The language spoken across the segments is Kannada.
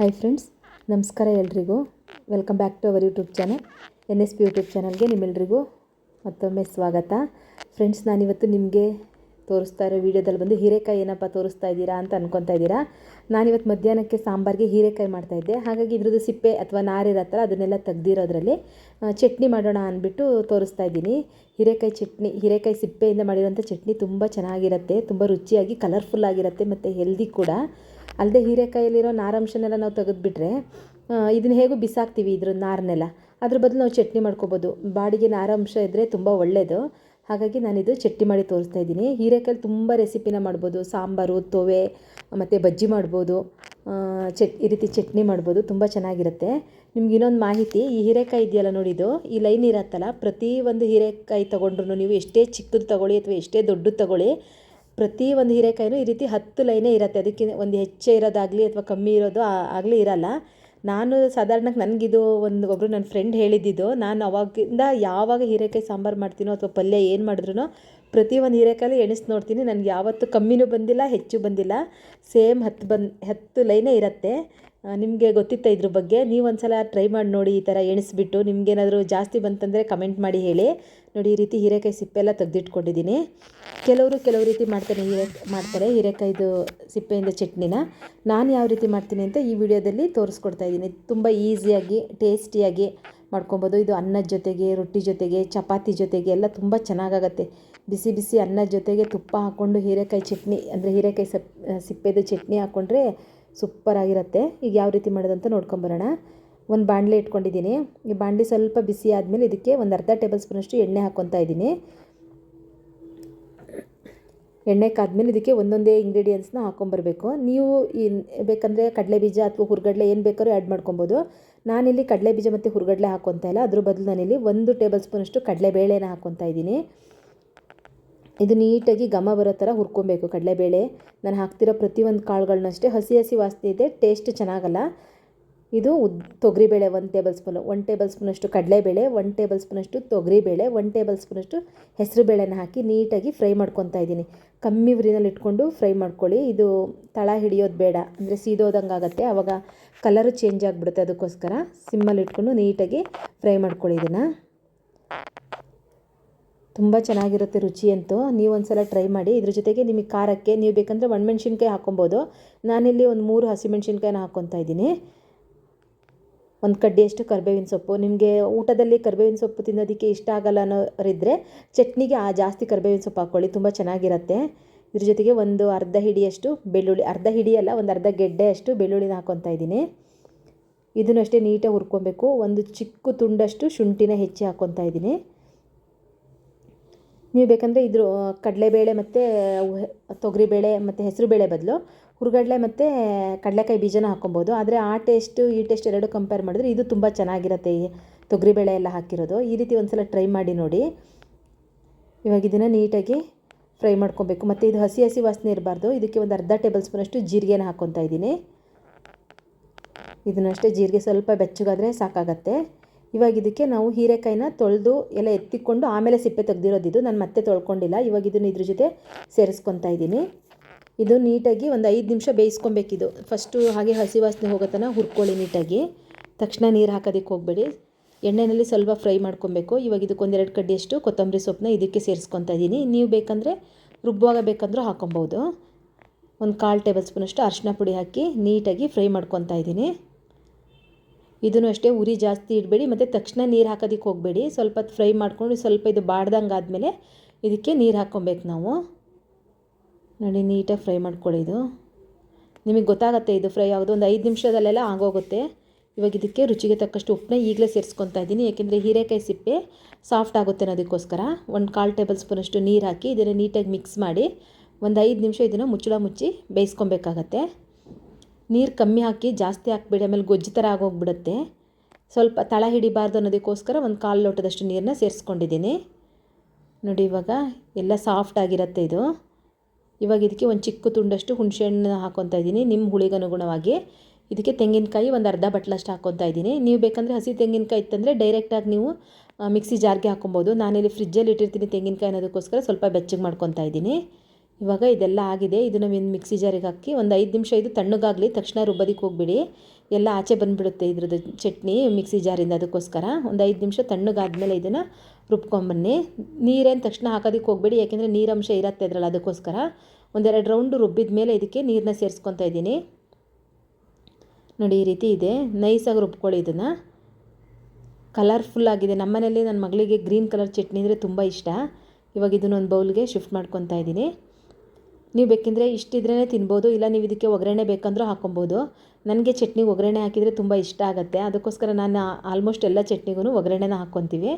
ಹಾಯ್ ಫ್ರೆಂಡ್ಸ್ ನಮಸ್ಕಾರ ಎಲ್ರಿಗೂ. Welcome back to our YouTube channel N S P YouTube ಚಾನಲ್ಗೆ ನಿಮ್ಮೆಲ್ರಿಗೂ ಮತ್ತೊಮ್ಮೆ ಸ್ವಾಗತ. ಫ್ರೆಂಡ್ಸ್ ನಾನಿವತ್ತು ನಿಮಗೆ ತೋರಿಸ್ತಾ ಇರೋ ವೀಡಿಯೋದಲ್ಲಿ ಬಂದು ಹೀರೆಕಾಯಿ ಏನಪ್ಪ ತೋರಿಸ್ತಾ ಇದ್ದೀರಾ ಅಂತ ಅನ್ಕೊತಾ ಇದ್ದೀರಾ? ನಾನಿವತ್ತು ಮಧ್ಯಾಹ್ನಕ್ಕೆ ಸಾಂಬಾರಿಗೆ ಹೀರೆಕಾಯಿ ಮಾಡ್ತಾಯಿದ್ದೆ ಹಾಗಾಗಿ ಇದ್ರದ್ದು ಸಿಪ್ಪೆ ಅಥವಾ ನಾರಿರತ್ತಲ್ಲ ಅದನ್ನೆಲ್ಲ ತೆಗ್ದಿರೋದ್ರಲ್ಲಿ ಚಟ್ನಿ ಮಾಡೋಣ ಅಂದ್ಬಿಟ್ಟು ತೋರಿಸ್ತಾ ಇದ್ದೀನಿ. ಹೀರೆಕಾಯಿ ಚಟ್ನಿ, ಹೀರೆಕಾಯಿ ಸಿಪ್ಪೆಯಿಂದ ಮಾಡಿರೋಂಥ ಚಟ್ನಿ ತುಂಬ ಚೆನ್ನಾಗಿರುತ್ತೆ, ತುಂಬ ರುಚಿಯಾಗಿ ಕಲರ್ಫುಲ್ ಆಗಿರುತ್ತೆ ಮತ್ತು ಹೆಲ್ದಿ ಕೂಡ. ಅಲ್ಲದೆ ಹೀರೆಕಾಯಲ್ಲಿರೋ ನಾರಾಂಶನೆಲ್ಲ ನಾವು ತೆಗೆದುಬಿಟ್ರೆ ಇದನ್ನ ಹೇಗೂ ಬಿಸಾಕ್ತೀವಿ ಇದ್ರ ನಾರನ್ನೆಲ್ಲ. ಅದ್ರ ಬದಲು ನಾವು ಚಟ್ನಿ ಮಾಡ್ಕೋಬೋದು. ಬಾಡಿಗೆ ನಾರಾಂಶ ಇದ್ದರೆ ತುಂಬ ಒಳ್ಳೆಯದು ಹಾಗಾಗಿ ನಾನಿದು ಚಟ್ನಿ ಮಾಡಿ ತೋರಿಸ್ತಾ ಇದ್ದೀನಿ. ಹೀರೆಕಾಯಲ್ಲಿ ತುಂಬ ರೆಸಿಪಿನ ಮಾಡ್ಬೋದು. ಸಾಂಬಾರು, ತೊವೆ, ಮತ್ತು ಬಜ್ಜಿ ಮಾಡ್ಬೋದು. ಚಟ್, ಈ ರೀತಿ ಚಟ್ನಿ ಮಾಡ್ಬೋದು. ತುಂಬ ಚೆನ್ನಾಗಿರುತ್ತೆ. ನಿಮ್ಗೆ ಇನ್ನೊಂದು ಮಾಹಿತಿ, ಈ ಹೀರೆಕಾಯಿ ಇದೆಯಲ್ಲ ನೋಡಿದು ಈ ಲೈನ್ ಇರತ್ತಲ್ಲ, ಪ್ರತಿ ಒಂದು ಹೀರೆಕಾಯಿ ತೊಗೊಂಡ್ರು ನೀವು ಎಷ್ಟೇ ಚಿಕ್ಕದು ತಗೊಳ್ಳಿ ಅಥವಾ ಎಷ್ಟೇ ದೊಡ್ಡದು ತಗೊಳ್ಳಿ, ಪ್ರತಿ ಒಂದು ಹೀರೆಕಾಯಿನೂ ಈ ರೀತಿ ಹತ್ತು ಲೈನೇ ಇರುತ್ತೆ. ಅದಕ್ಕೆ ಒಂದು ಹೆಚ್ಚೇ ಇರೋದಾಗಲಿ ಅಥವಾ ಕಮ್ಮಿ ಇರೋದು ಆಗಲಿ ಇರಲ್ಲ. ನಾನು ಸಾಧಾರಣಕ್ಕೆ ನನಗಿದು ಒಂದು ಒಬ್ಬರು ನನ್ನ ಫ್ರೆಂಡ್ ಹೇಳಿದ್ದಿದ್ದು ನಾನು ಅವಾಗಿಂದ ಯಾವಾಗ ಹೀರೆಕಾಯಿ ಸಾಂಬಾರು ಮಾಡ್ತೀನೋ ಅಥವಾ ಪಲ್ಯ ಏನು ಮಾಡಿದ್ರು ಪ್ರತಿ ಒಂದು ಹೀರೆಕಾಯಲ್ಲಿ ಎಣಿಸಿ ನೋಡ್ತೀನಿ. ನನಗೆ ಯಾವತ್ತೂ ಕಮ್ಮಿನೂ ಬಂದಿಲ್ಲ, ಹೆಚ್ಚು ಬಂದಿಲ್ಲ. ಸೇಮ್ ಹತ್ತು ಬಂದು, ಹತ್ತು ಲೈನೇ ಇರುತ್ತೆ. ನಿಮಗೆ ಗೊತ್ತಿತ್ತ ಇದ್ರ ಬಗ್ಗೆ? ನೀವು ಒಂದ್ಸಲ ಟ್ರೈ ಮಾಡಿ ನೋಡಿ ಈ ಥರ ಎಣಿಸ್ಬಿಟ್ಟು. ನಿಮಗೇನಾದರೂ ಜಾಸ್ತಿ ಬಂತಂದರೆ ಕಮೆಂಟ್ ಮಾಡಿ ಹೇಳಿ. ನೋಡಿ, ಈ ರೀತಿ ಹೀರೆಕಾಯಿ ಸಿಪ್ಪೆಲ್ಲ ತೆಗೆದಿಟ್ಕೊಂಡಿದ್ದೀನಿ ಕೆಲವರು ಕೆಲವು ರೀತಿ ಮಾಡ್ತಾರೆ, ಹೀರೆ ಮಾಡ್ತಾರೆ. ಹೀರೆಕಾಯ್ದು ಸಿಪ್ಪೆಯಿಂದ ಚಟ್ನಿನ. ನಾನು ಯಾವ ರೀತಿ ಮಾಡ್ತೀನಿ ಅಂತ ಈ ವಿಡಿಯೋದಲ್ಲಿ ತೋರಿಸ್ಕೊಡ್ತಾ ಇದ್ದೀನಿ. ತುಂಬ ಈಸಿಯಾಗಿ, ಟೇಸ್ಟಿಯಾಗಿ ಮಾಡ್ಕೊಬೋದು. ಇದು ಅನ್ನದ ಜೊತೆಗೆ, ರೊಟ್ಟಿ ಜೊತೆಗೆ, ಚಪಾತಿ ಜೊತೆಗೆ ಎಲ್ಲ ತುಂಬ ಚೆನ್ನಾಗಾಗತ್ತೆ. ಬಿಸಿ ಬಿಸಿ ಅನ್ನದ ಜೊತೆಗೆ ತುಪ್ಪ ಹಾಕ್ಕೊಂಡು ಹೀರೆಕಾಯಿ ಚಟ್ನಿ, ಅಂದರೆ ಹೀರೆಕಾಯಿ ಸಪ್, ಸಿಪ್ಪೆದು ಚಟ್ನಿ ಹಾಕ್ಕೊಂಡ್ರೆ ಸೂಪರಾಗಿರುತ್ತೆ. ಈಗ ಯಾವ ರೀತಿ ಮಾಡೋದಂತ ನೋಡ್ಕೊಂಬರೋಣ. ಒಂದು ಬಾಣಲೆ ಇಟ್ಕೊಂಡಿದ್ದೀನಿ. ಈ ಬಾಣಲೆ ಸ್ವಲ್ಪ ಬಿಸಿ ಆದಮೇಲೆ ಇದಕ್ಕೆ ಒಂದು ಅರ್ಧ ಟೇಬಲ್ ಸ್ಪೂನಷ್ಟು ಎಣ್ಣೆ ಹಾಕ್ಕೊತಾ ಇದ್ದೀನಿ. ಎಣ್ಣೆ ಕಾದ್ಮೇಲೆ ಇದಕ್ಕೆ ಒಂದೊಂದೇ ಇಂಗ್ರೀಡಿಯೆಂಟ್ಸ್ನ ಹಾಕ್ಕೊಂಬರ್ಬೇಕು. ನೀವು ಈ ಬೇಕಂದರೆ ಕಡಲೆ ಬೀಜ ಅಥವಾ ಹುರ್ಗಡ್ಲೆ ಏನು ಬೇಕಾದ್ರೂ ಆ್ಯಡ್ ಮಾಡ್ಕೊಬೋದು. ನಾನಿಲ್ಲಿ ಕಡಲೆ ಬೀಜ ಮತ್ತು ಹುರ್ಗಡ್ಲೆ ಹಾಕ್ಕೊತಾ ಇಲ್ಲ. ಅದ್ರ ಬದಲು ನಾನಿಲ್ಲಿ ಒಂದು ಟೇಬಲ್ ಸ್ಪೂನಷ್ಟು ಕಡಲೆ ಬೇಳೆನ ಹಾಕ್ಕೊತಾ ಇದ್ದೀನಿ. ಇದು ನೀಟಾಗಿ ಘಮ ಬರೋ ಥರ ಹುರ್ಕೊಬೇಕು. ಕಡಲೆಬೇಳೆ, ನಾನು ಹಾಕ್ತಿರೋ ಪ್ರತಿಯೊಂದು ಕಾಳುಗಳನ್ನಷ್ಟೇ ಹಸಿ ಹಸಿ ವಾಸನೆ ಇದೆ, ಟೇಸ್ಟ್ ಚೆನ್ನಾಗಲ್ಲ. ಇದು ಉದ್, ತೊಗರಿಬೇಳೆ ಒಂದು ಟೇಬಲ್ ಸ್ಪೂನು ಒನ್ ಟೇಬಲ್ ಸ್ಪೂನಷ್ಟು ಕಡಲೆಬೇಳೆ ಒನ್ ಟೇಬಲ್ ಸ್ಪೂನಷ್ಟು ತೊಗರಿಬೇಳೆ ಒನ್ ಟೇಬಲ್ ಸ್ಪೂನಷ್ಟು ಹೆಸರು ಬೇಳೆನ ಹಾಕಿ ನೀಟಾಗಿ ಫ್ರೈ ಮಾಡ್ಕೊತಾ ಇದ್ದೀನಿ. ಕಮ್ಮಿ ಉರಿನಲ್ಲಿ ಇಟ್ಕೊಂಡು ಫ್ರೈ ಮಾಡ್ಕೊಳ್ಳಿ. ಇದು ತಳ ಹಿಡಿಯೋದು ಬೇಡ, ಅಂದರೆ ಸೀದೋದಂಗೆ ಆಗುತ್ತೆ. ಆವಾಗ ಕಲರು ಚೇಂಜ್ ಆಗಿಬಿಡುತ್ತೆ ಅದಕ್ಕೋಸ್ಕರ ಸಿಮ್ಮಲ್ಲಿ ಇಟ್ಕೊಂಡು ನೀಟಾಗಿ ಫ್ರೈ ಮಾಡ್ಕೊಳ್ಳಿ ಇದನ್ನು. ತುಂಬ ಚೆನ್ನಾಗಿರುತ್ತೆ ರುಚಿ ಅಂತೂ ನೀವು ಒಂದ್ಸಲ ಟ್ರೈ ಮಾಡಿ, ಇದ್ರ ಜೊತೆಗೆ ನಿಮಗೆ ಖಾರಕ್ಕೆ, ನೀವು ಬೇಕಂದರೆ ಒಣಮೆಣ್ಸಿನ್ಕಾಯಿ ಹಾಕೊಬೋದು ನಾನಿಲ್ಲಿ ಒಂದು ಮೂರು ಹಸಿಮೆಣ್ಸಿನ್ಕಾಯಿನ ಹಾಕ್ಕೊತಾ ಇದ್ದೀನಿ. ಒಂದು ಕಡ್ಡಿಯಷ್ಟು ಕರಿಬೇವಿನ ಸೊಪ್ಪು. ನಿಮಗೆ ಊಟದಲ್ಲಿ ಕರಿಬೇವಿನ ಸೊಪ್ಪು ತಿನ್ನೋದಕ್ಕೆ ಇಷ್ಟ ಆಗಲ್ಲ ಅನ್ನೋರಿದ್ದರೆ ಚಟ್ನಿಗೆ ಆ ಜಾಸ್ತಿ ಕರಿಬೇವಿನ ಸೊಪ್ಪು ಹಾಕ್ಕೊಳ್ಳಿ, ತುಂಬ ಚೆನ್ನಾಗಿರುತ್ತೆ. ಇದ್ರ ಜೊತೆಗೆ ಒಂದು ಅರ್ಧ ಹಿಡಿಯಷ್ಟು ಬೆಳ್ಳುಳ್ಳಿ, ಅರ್ಧ ಹಿಡಿಯಲ್ಲ, ಒಂದು ಅರ್ಧ ಗೆಡ್ಡೆಯಷ್ಟು ಬೆಳ್ಳುಳ್ಳಿನ ಹಾಕ್ಕೊತಾ ಇದ್ದೀನಿ. ಇದನ್ನು ಅಷ್ಟೇ ನೀಟಾಗಿ ಹುರ್ಕೊಬೇಕು. ಒಂದು ಚಿಕ್ಕ ತುಂಡಷ್ಟು ಶುಂಠಿನ ಹೆಚ್ಚಿ ಹಾಕ್ಕೊತಾ ಇದ್ದೀನಿ. ನೀವು ಬೇಕಂದರೆ ಇದ್ರ ಕಡಲೆಬೇಳೆ ಮತ್ತು ತೊಗರಿಬೇಳೆ ಮತ್ತು ಹೆಸರುಬೇಳೆ ಬದಲು ಹುರುಗಡಲೆ ಮತ್ತು ಕಡಲೆಕಾಯಿ ಬೀಜನ ಹಾಕ್ಕೊಬೋದು. ಆದರೆ ಆ ಟೇಸ್ಟು, ಈ ಟೇಸ್ಟ್ ಎರಡು ಕಂಪೇರ್ ಮಾಡಿದ್ರೆ ಇದು ತುಂಬ ಚೆನ್ನಾಗಿರುತ್ತೆ ಈ ತೊಗರಿಬೇಳೆ ಎಲ್ಲ ಹಾಕಿರೋದು. ಈ ರೀತಿ ಒಂದ್ಸಲ ಟ್ರೈ ಮಾಡಿ ನೋಡಿ. ಇವಾಗ ಇದನ್ನು ನೀಟಾಗಿ ಫ್ರೈ ಮಾಡ್ಕೊಬೇಕು. ಮತ್ತು ಇದು ಹಸಿ ಹಸಿ ವಾಸನೆ ಇರಬಾರ್ದು. ಇದಕ್ಕೆ ಒಂದು ಅರ್ಧ ಟೇಬಲ್ ಸ್ಪೂನಷ್ಟು ಜೀರಿಗೆನ ಹಾಕ್ಕೊತಾ ಇದ್ದೀನಿ. ಇದನ್ನಷ್ಟೇ ಜೀರಿಗೆ ಸ್ವಲ್ಪ ಬೆಚ್ಚಗಾದರೆ ಸಾಕಾಗತ್ತೆ. ಇವಾಗ ಇದಕ್ಕೆ ನಾವು ಹೀರೆಕಾಯಿನ ತೊಳೆದು ಎಲ್ಲ ಎತ್ತಿಕೊಂಡು ಆಮೇಲೆ ಸಿಪ್ಪೆ ತೆಗ್ದಿರೋದಿದು. ನಾನು ಮತ್ತೆ ತೊಳ್ಕೊಂಡಿಲ್ಲ. ಇವಾಗ ಇದನ್ನು ಇದ್ರ ಜೊತೆ ಸೇರಿಸ್ಕೊತಾ ಇದ್ದೀನಿ. ಇದು ನೀಟಾಗಿ ಒಂದು ಐದು ನಿಮಿಷ ಬೇಯಿಸ್ಕೊಬೇಕಿದು. ಫಸ್ಟು ಹಾಗೆ ಹಸಿ ವಾಸನೆ ಹೋಗೋ ತನಕ ಹುರ್ಕೊಳ್ಳಿ ನೀಟಾಗಿ. ತಕ್ಷಣ ನೀರು ಹಾಕೋದಕ್ಕೆ ಹೋಗಬೇಡಿ. ಎಣ್ಣೆಯಲ್ಲಿ ಸ್ವಲ್ಪ ಫ್ರೈ ಮಾಡ್ಕೊಬೇಕು. ಇವಾಗ ಇದಕ್ಕೆ ಒಂದೆರಡು ಕಡ್ಡಿಯಷ್ಟು ಕೊತ್ತಂಬರಿ ಸೊಪ್ಪನ್ನ ಇದಕ್ಕೆ ಸೇರಿಸ್ಕೊತಾ ಇದ್ದೀನಿ. ನೀವು ಬೇಕಂದರೆ ರುಬ್ಬುವಾಗ ಬೇಕಂದ್ರೂ ಹಾಕೊಬೋದು ಒಂದು ಕಾಲು ಟೇಬಲ್ ಸ್ಪೂನಷ್ಟು ಅರಿಶಿನ ಪುಡಿ ಹಾಕಿ ನೀಟಾಗಿ ಫ್ರೈ ಮಾಡ್ಕೊತಾ ಇದ್ದೀನಿ. ಇದನ್ನು ಅಷ್ಟೇ ಉರಿ ಜಾಸ್ತಿ ಇಡಬೇಡಿ, ಮತ್ತು ತಕ್ಷಣ ನೀರು ಹಾಕೋದಕ್ಕೆ ಹೋಗಬೇಡಿ. ಸ್ವಲ್ಪ ಫ್ರೈ ಮಾಡ್ಕೊಂಡು ಸ್ವಲ್ಪ ಇದು ಬಾಡ್ದಂಗೆ ಆದಮೇಲೆ ಇದಕ್ಕೆ ನೀರು ಹಾಕ್ಕೊಬೇಕು ನಾವು. ನೋಡಿ, ನೀಟಾಗಿ ಫ್ರೈ ಮಾಡ್ಕೊಳ್ಳಿ ಇದು. ನಿಮಗೆ ಗೊತ್ತಾಗುತ್ತೆ ಇದು ಫ್ರೈ ಆಗೋದು. ಒಂದು ಐದು ನಿಮಿಷದಲ್ಲೆಲ್ಲ ಆಗೋಗುತ್ತೆ. ಇವಾಗ ಇದಕ್ಕೆ ರುಚಿಗೆ ತಕ್ಕಷ್ಟು ಉಪ್ಪನ್ನ ಈಗಲೇ ಸೇರಿಸ್ಕೊತಾ ಇದ್ದೀನಿ. ಯಾಕೆಂದರೆ ಹೀರೆಕಾಯಿ ಸಿಪ್ಪೆ ಸಾಫ್ಟ್ ಆಗುತ್ತೆ ಅನ್ನೋದಕ್ಕೋಸ್ಕರ. ಒಂದು ಕಾಲು ಟೇಬಲ್ ಸ್ಪೂನಷ್ಟು ನೀರು ಹಾಕಿ ಇದನ್ನು ನೀಟಾಗಿ ಮಿಕ್ಸ್ ಮಾಡಿ ಒಂದು ಐದು ನಿಮಿಷ ಇದನ್ನು ಮುಚ್ಚಳ ಮುಚ್ಚಿ ಬೇಯಿಸ್ಕೊಬೇಕಾಗತ್ತೆ. ನೀರು ಕಮ್ಮಿ ಹಾಕಿ ಜಾಸ್ತಿ ಹಾಕ್ಬೇಡಿ, ಆಮೇಲೆ ಗೊಜ್ಜು ಥರ ಆಗೋಗ್ಬಿಡುತ್ತೆ. ಸ್ವಲ್ಪ ತಳ ಹಿಡಿಬಾರ್ದು ಅನ್ನೋದಕ್ಕೋಸ್ಕರ ಒಂದು ಕಾಲು ಲೋಟದಷ್ಟು ನೀರನ್ನ ಸೇರಿಸ್ಕೊಂಡಿದ್ದೀನಿ. ನೋಡಿ ಇವಾಗ ಎಲ್ಲ ಸಾಫ್ಟ್ ಆಗಿರುತ್ತೆ ಇದು. ಇವಾಗ ಇದಕ್ಕೆ ಒಂದು ಚಿಕ್ಕ ತುಂಡಷ್ಟು ಹುಣಸೆಹಣ್ಣು ಹಾಕ್ಕೊತಾ ಇದ್ದೀನಿ ನಿಮ್ಮ ಹುಳಿಗನುಗುಣವಾಗಿ ಇದಕ್ಕೆ ತೆಂಗಿನಕಾಯಿ ಒಂದು ಅರ್ಧ ಬಟ್ಲಷ್ಟು ಹಾಕ್ಕೊತಾ ಇದ್ದೀನಿ. ನೀವು ಬೇಕಂದರೆ ಹಸಿ ತೆಂಗಿನಕಾಯಿ ಇತ್ತಂದರೆ ಡೈರೆಕ್ಟಾಗಿ ನೀವು ಮಿಕ್ಸಿ ಜಾರ್ಗೆ ಹಾಕ್ಕೊಬೋದು ನಾನಿಲ್ಲಿ ಫ್ರಿಜ್ಜಲ್ಲಿ ಇಟ್ಟಿರ್ತೀನಿ ತೆಂಗಿನಕಾಯಿ ಅನ್ನೋದಕ್ಕೋಸ್ಕರ ಸ್ವಲ್ಪ ಬೆಚ್ಚಗೆ ಮಾಡ್ಕೊತಾ ಇದ್ದೀನಿ. ಇವಾಗ ಇದೆಲ್ಲ ಆಗಿದೆ. ಇದನ್ನು ಒಂದು ಮಿಕ್ಸಿ ಜಾರಿಗೆ ಹಾಕಿ ಒಂದು ಐದು ನಿಮಿಷ ಇದು ತಣ್ಣಗಾಗಲಿ ತಕ್ಷಣ ರುಬ್ಬೋದಕ್ಕೆ ಹೋಗ್ಬಿಡಿ. ಎಲ್ಲ ಆಚೆ ಬಂದುಬಿಡುತ್ತೆ ಇದ್ರದ್ದು ಚಟ್ನಿ ಮಿಕ್ಸಿ ಜಾರಿಂದ ಅದಕ್ಕೋಸ್ಕರ. ಒಂದು ಐದು ನಿಮಿಷ ತಣ್ಣಗಾದಮೇಲೆ ಇದನ್ನು ರುಬ್ಕೊಂಬನ್ನಿ ನೀರೇನು ತಕ್ಷಣ ಹಾಕೋದಕ್ಕೆ ಹೋಗ್ಬೇಡಿ. ಯಾಕೆಂದರೆ ನೀರಂಶ ಇರತ್ತೆ ಅದರಲ್ಲಿ ಅದಕ್ಕೋಸ್ಕರ. ಒಂದೆರಡು ರೌಂಡು ರುಬ್ಬಿದ ಮೇಲೆ ಇದಕ್ಕೆ ನೀರನ್ನ ಸೇರಿಸ್ಕೊತಾ ಇದ್ದೀನಿ. ನೋಡಿ, ಈ ರೀತಿ ಇದೆ. ನೈಸಾಗಿ ರುಬ್ಕೊಳ್ಳಿ ಇದನ್ನು. ಕಲರ್ಫುಲ್ ಆಗಿದೆ. ನಮ್ಮ ಮನೇಲಿ ನನ್ನ ಮಗಳಿಗೆ ಗ್ರೀನ್ ಕಲರ್ ಚಟ್ನಿ ಅಂದರೆ ತುಂಬ ಇಷ್ಟ. ಇವಾಗ ಇದನ್ನೊಂದು ಬೌಲ್ಗೆ ಶಿಫ್ಟ್ ಮಾಡ್ಕೊತಾ ಇದ್ದೀನಿ. ನೀವು ಬೇಕೆಂದರೆ ಇಷ್ಟಿದ್ರೇ ತಿನ್ಬೋದು, ಇಲ್ಲ ನೀವು ಇದಕ್ಕೆ ಒಗ್ಗರಣೆ ಬೇಕಂದ್ರೂ ಹಾಕೊಬೋದು. ನನಗೆ ಚಟ್ನಿ ಒಗ್ಗರಣೆ ಹಾಕಿದರೆ ತುಂಬ ಇಷ್ಟ ಆಗುತ್ತೆ. ಅದಕ್ಕೋಸ್ಕರ ನಾನು ಆಲ್ಮೋಸ್ಟ್ ಎಲ್ಲ ಚಟ್ನಿಗೂ ಒಗ್ಗರಣೆನ ಹಾಕ್ಕೊತೀವಿ.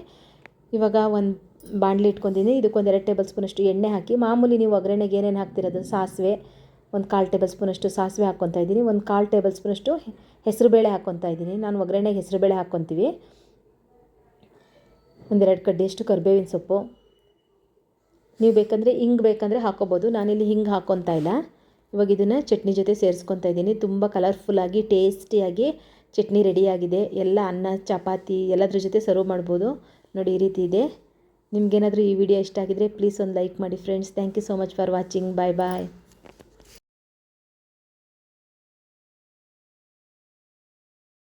ಇವಾಗ ಒಂದು ಬಾಣಲಿ ಇಟ್ಕೊಂತೀನಿ. ಇದಕ್ಕೊಂದು ಎರಡು ಟೇಬಲ್ ಸ್ಪೂನಷ್ಟು ಎಣ್ಣೆ ಹಾಕಿ, ಮಾಮೂಲಿ ನೀವು ಒಗ್ಗರಣೆಗೆ ಏನೇನು ಹಾಕ್ತಿರೋದು? ಸಾಸಿವೆ, ಒಂದು ಕಾಲು ಟೇಬಲ್ ಸ್ಪೂನಷ್ಟು ಸಾಸಿವೆ ಹಾಕ್ಕೊತಾ ಇದ್ದೀನಿ. ಒಂದು ಕಾಲು ಟೇಬಲ್ ಸ್ಪೂನಷ್ಟು ಹೆಸರುಬೇಳೆ ಹಾಕ್ಕೊತಾ ಇದ್ದೀನಿ. ನಾನು ಒಗ್ಗರಣೆಗೆ ಹೆಸರುಬೇಳೆ ಹಾಕ್ಕೊತೀವಿ. ಒಂದೆರಡು ಕಡ್ಡಿಯಷ್ಟು ಕರಿಬೇವಿನ ಸೊಪ್ಪು. ನೀವು ಬೇಕಂದರೆ ಹಿಂಗೆ ಬೇಕಂದರೆ ಹಾಕೋಬೋದು. ನಾನಿಲ್ಲಿ ಹಿಂಗೆ ಹಾಕ್ಕೊತಾ ಇಲ್ಲ. ಇವಾಗ ಇದನ್ನು ಚಟ್ನಿ ಜೊತೆ ಸೇರಿಸ್ಕೊತಾ ಇದ್ದೀನಿ. ತುಂಬ ಕಲರ್ಫುಲ್ಲಾಗಿ ಟೇಸ್ಟಿಯಾಗಿ ಚಟ್ನಿ ರೆಡಿಯಾಗಿದೆ ಎಲ್ಲ ಅನ್ನ, ಚಪಾತಿ ಎಲ್ಲದ್ರ ಜೊತೆ ಸರ್ವ್ ಮಾಡ್ಬೋದು. ನೋಡಿ ಈ ರೀತಿ ಇದೆ. ನಿಮಗೇನಾದರೂ ಈ ವಿಡಿಯೋ ಇಷ್ಟ ಆಗಿದರೆ ಪ್ಲೀಸ್ ಒಂದು ಲೈಕ್ ಮಾಡಿ friends thank you so much for watching bye bye